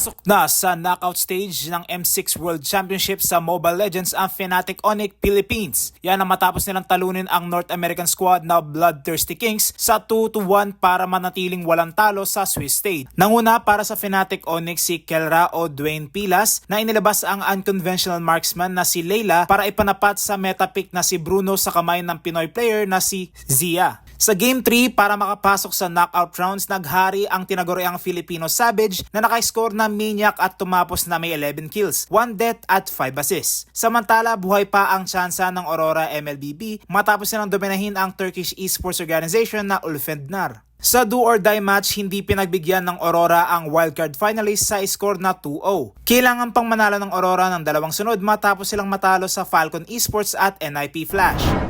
Pasok na sa knockout stage ng M6 World Championship sa Mobile Legends ang Fnatic Onyx Philippines. Yan ang matapos nilang talunin ang North American squad na Bloodthirsty Kings sa 2-1 para manatiling walang talo sa Swiss stage. Nanguna para sa Fnatic Onyx si Kelra o Dwayne Pilas na inilabas ang unconventional marksman na si Leila para ipanapat sa meta pick na si Bruno sa kamay ng Pinoy player na si Zia. Sa Game 3, para makapasok sa knockout rounds, naghari ang tinaguriang Filipino Savage na nakascore na Maniac at tumapos na may 11 kills, 1 death at 5 assists. Samantala, buhay pa ang tsansa ng Aurora MLBB matapos nilang dominahin ang Turkish esports organization na Ulfendnar. Sa do or die match, hindi pinagbigyan ng Aurora ang wildcard finalist sa score na 2-0. Kailangan pang manalo ng Aurora ng dalawang sunod matapos silang matalo sa Falcon Esports at NIP Flash.